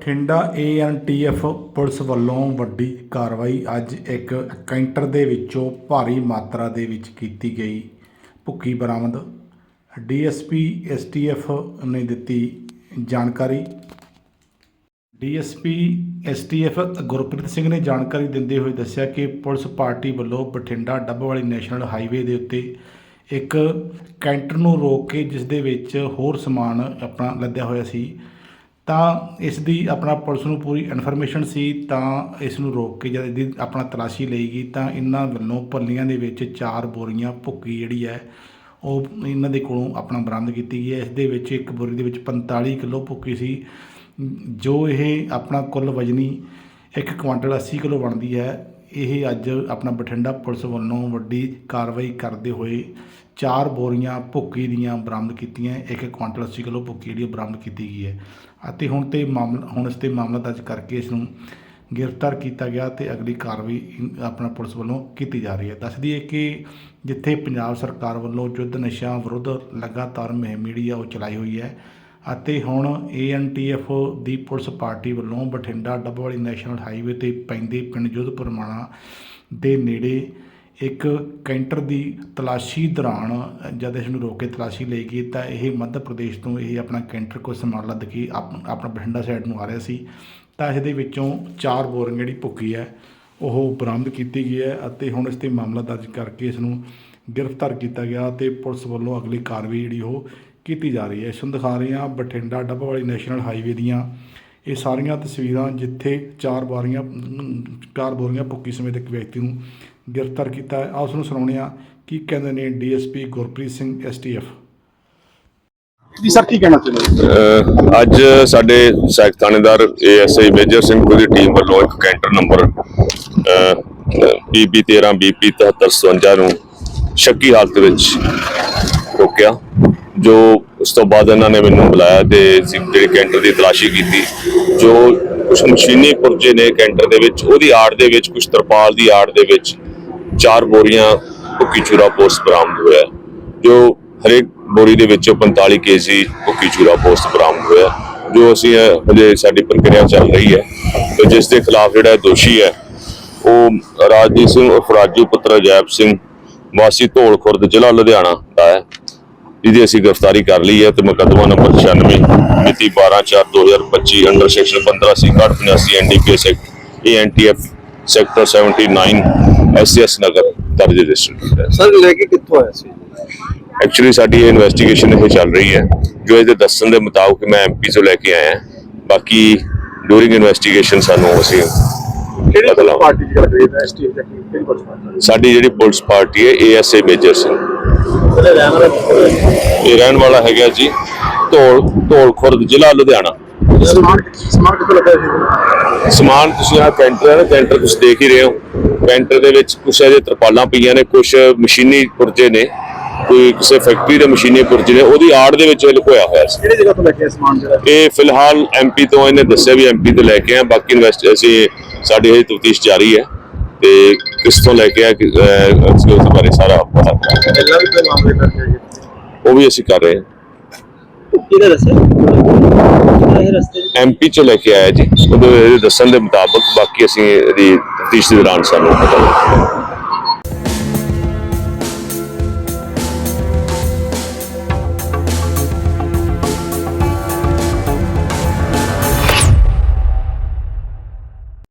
Bathinda ANTF police ਵੱਲੋਂ ਵੱਡੀ ਕਾਰਵਾਈ ਅੱਜ ਇੱਕ ਕੈਂਟਰ ਦੇ ਵਿੱਚੋਂ ਭਾਰੀ ਮਾਤਰਾ ਦੇ ਵਿੱਚ ਕੀਤੀ ਗਈ। ਭੁੱਕੀ ਬਰਾਮਦ। ਡੀਐਸਪੀ ਐਸਟੀਐਫ ਨੇ ਦਿੱਤੀ ਜਾਣਕਾਰੀ। ਡੀਐਸਪੀ ਐਸਟੀਐਫ ਗੁਰਪ੍ਰੀਤ ਸਿੰਘ ਨੇ ਜਾਣਕਾਰੀ ਦਿੰਦੇ ਹੋਏ ਦੱਸਿਆ ਕਿ ਪੁਲਿਸ ਪਾਰਟੀ ਵੱਲੋਂ ਬਠਿੰਡਾ ਡੱਬਵਾਲੀ ਨੈਸ਼ਨਲ ਹਾਈਵੇ ਦੇ ਉੱਤੇ ਇੱਕ ਕੈਂਟਰ ਨੂੰ ਰੋਕ ਕੇ ਜਿਸ ਦੇ ਵਿੱਚ ਹੋਰ ਸਮਾਨ ਆਪਣਾ ਲੱਦਿਆ ਹੋਇਆ ਸੀ। ਤਾਂ ਇਸ ਦੀ ਆਪਣਾ ਪੁਲਿਸ ਨੂੰ ਪੂਰੀ ਇਨਫੋਰਮੇਸ਼ਨ ਸੀ, ਤਾਂ ਇਸ ਨੂੰ ਰੋਕ ਕੇ ਜਦ ਇਹਦੀ ਆਪਣਾ ਤਲਾਸ਼ੀ ਲਈ ਗਈ ਤਾਂ ਇਹਨਾਂ ਵੱਲੋਂ ਪੱਲੀਆਂ ਦੇ ਵਿੱਚ ਚਾਰ ਬੋਰੀਆਂ ਭੁੱਕੀ ਜਿਹੜੀ ਹੈ, ਉਹ ਇਹਨਾਂ ਦੇ ਕੋਲੋਂ ਆਪਣਾ ਬਰਾਮਦ ਕੀਤੀ ਗਈ ਹੈ। ਇਸ ਦੇ ਵਿੱਚ ਇੱਕ ਬੋਰੀ ਦੇ ਵਿੱਚ 45 ਕਿਲੋ ਭੁੱਕੀ ਸੀ, ਜੋ ਇਹ ਆਪਣਾ ਕੁੱਲ ਵਜਨੀ 1 ਕੁਆਂਟਲ 80 ਕਿਲੋ ਬਣਦੀ ਹੈ। ਇਹ ਅੱਜ ਆਪਣਾ ਬਠਿੰਡਾ ਪੁਲਿਸ ਵੱਲੋਂ ਵੱਡੀ ਕਾਰਵਾਈ ਕਰਦੇ ਹੋਏ ਚਾਰ ਬੋਰੀਆਂ ਭੁੱਕੀ ਦੀਆਂ ਬਰਾਮਦ ਕੀਤੀਆਂ। ਇੱਕ ਕੁਆਂਟਲ 80 ਕਿਲੋ ਭੁੱਕੀ ਜਿਹੜੀ ਬਰਾਮਦ ਕੀਤੀ ਗਈ ਹੈ। ਅਤੇ ਹੁਣ ਤੇ ਮਾਮਲਾ, ਹੁਣ ਇਸ ਤੇ ਮਾਮਲਾ ਦਰਜ ਕਰਕੇ ਇਸ ਨੂੰ ਗ੍ਰਿਫਤਾਰ ਕੀਤਾ ਗਿਆ ਤੇ ਅਗਲੀ ਕਾਰਵਾਈ ਆਪਣਾ ਪੁਲਿਸ ਵੱਲੋਂ ਕੀਤੀ ਜਾ ਰਹੀ ਹੈ। ਦੱਸ ਦਈਏ ਕਿ ਜਿੱਥੇ ਪੰਜਾਬ ਸਰਕਾਰ ਵੱਲੋਂ ਯੁੱਧ ਨਸ਼ਿਆਂ ਵਿਰੁੱਧ ਲਗਾਤਾਰ ਮੁਹਿੰਮ ਜਿਹੜੀ ਆ ਉਹ ਚਲਾਈ ਹੋਈ ਹੈ ਅਤੇ ਹੁਣ ਏਐਨਟੀਐਫ ਦੀ ਪੁਲਿਸ ਪਾਰਟੀ ਵੱਲੋਂ ਬਠਿੰਡਾ ਡੱਬਵਾਲੀ ਨੈਸ਼ਨਲ ਹਾਈਵੇ ਤੇ ਪੈਂਦੇ ਪਿੰਡ ਜੋਧਪੁਰਮਾਣਾ ਦੇ ਨੇੜੇ ਇੱਕ ਕੈਂਟਰ ਦੀ ਤਲਾਸ਼ੀ ਦੌਰਾਨ, ਜਦ ਇਸ ਨੂੰ ਰੋਕ ਕੇ ਤਲਾਸ਼ੀ ਲਈ ਗਈ, ਤਾਂ ਇਹ ਮੱਧ ਪ੍ਰਦੇਸ਼ ਤੋਂ ਇਹ ਆਪਣਾ ਕੈਂਟਰ ਕੋਈ ਸਮਾਨ ਲੱਦ ਕੇ ਆਪ- ਆਪਣਾ ਬਠਿੰਡਾ ਸਾਈਡ ਨੂੰ ਆ ਰਿਹਾ ਸੀ। ਤਾਂ ਇਹਦੇ ਵਿੱਚੋਂ ਚਾਰ ਬੋਰਿੰਗ ਜਿਹੜੀ ਭੁੱਕੀ ਹੈ, ਉਹ ਬਰਾਮਦ ਕੀਤੀ ਗਈ ਹੈ ਅਤੇ ਹੁਣ ਇਸ ਤੇ ਮਾਮਲਾ ਦਰਜ ਕਰਕੇ ਇਸ ਨੂੰ ਗ੍ਰਿਫਤਾਰ ਕੀਤਾ ਗਿਆ ਤੇ ਪੁਲਿਸ ਵੱਲੋਂ ਅਗਲੀ ਕਾਰਵਾਈ ਜਿਹੜੀ ਉਹ ਕੀਤੀ ਜਾ ਰਹੀ ਹੈ। ਇਸ ਨੂੰ ਦਿਖਾ ਰਹੇ ਹਾਂ ਬਠਿੰਡਾ ਡੱਬਵਾਲੀ ਨੈਸ਼ਨਲ ਹਾਈਵੇ ਦੀਆਂ। ਇਹ ਸਾਰੀਆਂ ਤਸਵੀਰਾਂ ਜਿੱਥੇ ਚਾਰ ਬਾਰੀਆਂ ਚਾਰ ਬੋਰੀਆਂ ਭੁੱਕੀ ਸਮੇਤ ਇੱਕ ਵਿਅਕਤੀ ਨੂੰ ਗ੍ਰਿਫਤਾਰ ਕੀਤਾ ਹੈ। ਉਸ ਨੂੰ ਸੁਣਾਉਂਦੇ ਹਾਂ ਕੀ ਕਹਿੰਦੇ ਨੇ ਡੀਐਸਪੀ ਗੁਰਪ੍ਰੀਤ ਸਿੰਘ ਐਸਟੀਐਫ। ਜੀ ਸਰ ਕੀ ਕਹਿਣਾ ਚਾਹੁੰਦੇ ਅੱਜ ਸਾਡੇ ਸਹਾਇਕ ਥਾਣੇਦਾਰ ਏਐਸਆਈ ਮੇਜਰ ਸਿੰਘ ਦੀ ਟੀਮ ਵੱਲੋਂ ਇੱਕ ਕੈਂਟਰ ਨੰਬਰ ਬੀਬੀ 13 ਬੀਪੀ 7357 ਨੂੰ ਸ਼ੱਕੀ ਹਾਲਤ ਵਿੱਚ ਰੋਕਿਆ ਜੋ ਉਸ ਤੋਂ ਬਾਅਦ ਇਹਨਾਂ ਨੇ ਮੈਨੂੰ ਬੁਲਾਇਆ ਤੇ ਅਸੀਂ ਜਿਹੜੀ ਕੈਂਟਰ ਦੀ ਤਲਾਸ਼ੀ ਕੀਤੀ, ਜੋ ਕੁਝ ਮਸ਼ੀਨੀ ਪੁਰਜੇ ਨੇ ਕੈਂਟਰ ਦੇ ਵਿੱਚ, ਉਹਦੀ ਆੜ ਦੇ ਵਿੱਚ ਕੁਝ ਤਰਪਾਲ ਦੀ ਆੜ ਦੇ ਵਿੱਚ ਚਾਰ ਬੋਰੀਆਂ ਭੁੱਕੀ ਚੂਰਾ ਪੋਸਟ ਬਰਾਮਦ ਹੋਇਆ। ਜੋ ਹਰੇਕ ਬੋਰੀ ਦੇ ਵਿੱਚੋਂ 45 ਕੇਜੀ ਭੁੱਕੀ ਚੂਰਾ ਪੋਸਟ ਬਰਾਮਦ ਹੋਇਆ। ਜੋ ਅਸੀਂ ਹਜੇ ਸਾਡੀ ਪ੍ਰਕਿਰਿਆ ਚੱਲ ਰਹੀ ਹੈ ਤੇ ਜਿਸ ਦੇ ਖਿਲਾਫ ਜਿਹੜਾ ਦੋਸ਼ੀ ਹੈ, ਉਹ ਰਾਜਦੀਪ ਸਿੰਘ ਉਰਫ ਰਾਜੂ ਪੁੱਤਰ ਜੈਬ ਸਿੰਘ ਵਾਸੀ ਧੌਲ ਖੁਰਦ ਜ਼ਿਲ੍ਹਾ ਲੁਧਿਆਣਾ ਦਾ ਹੈ। ਜਿਹਦੀ ਅਸੀਂ ਗ੍ਰਿਫਤਾਰੀ ਕਰ ਲਈ ਹੈ ਤੇ ਮੁਕੱਦਮਾ ਨੰਬਰ 96 ਮਿਤੀ 12/4/2025 under section 15 C 85 NDPS act ANTF sector 79 SS Nagar ਦਰਜ ਰਜਿਸਟਰ ਕੀਤਾ ਹੈ। ਸਰ ਲੈ ਕੇ ਕਿੱਥੋਂ ਆਇਆ ਸੀ? ਐਕਚੁਅਲੀ ਸਾਡੀ ਇਨਵੈਸਟੀਗੇਸ਼ਨ ਇਹ ਚੱਲ ਰਹੀ ਹੈ ਜੋ ਇਹਦੇ ਦੱਸਣ ਦੇ ਮੁਤਾਬਕ ਮੈਂ ਐਮਪੀ ਤੋਂ ਲੈ ਕੇ ਆਇਆ। ਬਾਕੀ ਡੂਰਿੰਗ ਇਨਵੈਸਟੀਗੇਸ਼ਨ ਸਾਨੂੰ ਅਸੀਂ ਕਿਹੜੀ। ਪਾਰਟੀ ਦੀ ਗੱਲ ਸਾਡੀ ਜਿਹੜੀ ਪੁਲਿਸ ਪਾਰਟੀ ਹੈ ਏਐਸਏ ਮੇਜਰ ਸਿੰਘ ਇਹ ਰਹਿਣ ਵਾਲਾ ਹੈਗਾ ਜੀ ਧੌਲ ਧੌਲ ਖੁਰਦ ਜ਼ਿਲ੍ਹਾ ਲੁਧਿਆਣਾ। ਸਮਾਨ ਸਮਾਨ ਕਿੱਥੋਂ ਲੱਗਾ ਸੀ ਸਮਾਨ ਤੁਸੀਂ ਆ ਕੈਂਟਰ ਹੈ ਨਾ ਕੈਂਟਰ ਤੁਸੀਂ ਦੇਖ ਹੀ ਰਹੇ ਹੋ। ਕੈਂਟਰ ਦੇ ਵਿੱਚ ਕੁਛ ਇਹਦੇ ਤਰਪਾਲਾਂ ਪਈਆਂ ਨੇ ਕੁਛ ਮਸ਼ੀਨੀ ਪੁਰਜੇ ਨੇ ਕੋਈ ਕਿਸੇ ਫੈਕਟਰੀ ਦੇ ਮਸ਼ੀਨੀ ਪੁਰਜੇ ਨੇ ਉਹਦੀ ਆੜ ਦੇ ਵਿੱਚ ਇਹ ਲੁਕੋਇਆ ਹੋਇਆ ਸੀ। ਕਿਹੜੀ ਜਗ੍ਹਾ ਤੋਂ ਲੈ ਕੇ ਆਏ ਸਮਾਨ ਜਿਹੜਾ? ਇਹ ਫਿਲਹਾਲ ਐਮਪੀ ਤੋਂ ਇਹਨੇ ਦੱਸਿਆ ਵੀ ਐਮਪੀ ਤੋਂ ਲੈ ਕੇ ਆ ਬਾਕੀ ਇਨਵੈਸਟ ਅਸੀਂ ਸਾਡੀ ਇਹ ਤਫਤੀਸ਼ ਜਾਰੀ ਹੈ ਤੇ ਕਿਸ ਤੋਂ ਲੈ ਕੇ ਆ ਕਿ- ਅਸੀਂ ਉਸ ਬਾਰੇ ਸਾਰਾ ਪਤਾ ਕਰਾਂਗੇ। ਪਹਿਲਾਂ ਵੀ ਕੋਈ ਮਾਮਲੇ ਦਰਜ ਹੈ ਉਹ ਵੀ ਅਸੀਂ ਕਰ ਰਹੇ ਹਾਂ। ਕਿਹਦੇ ਰਸਤੇ? ਇਹ ਰਸਤੇ? ਐਮਪੀ ਚ ਲੈ ਕੇ ਆਇਆ ਜੀ। ਉਹਦੇ ਦੱਸਣ ਦੇ ਮੁਤਾਬਕ ਬਾਕੀ ਅਸੀਂ ਇਹਦੀ ਤਫਤੀਸ਼ ਦੇ ਦੌਰਾਨ ਸਾਨੂੰ ਪਤਾ ਲੱਗੇਗਾ।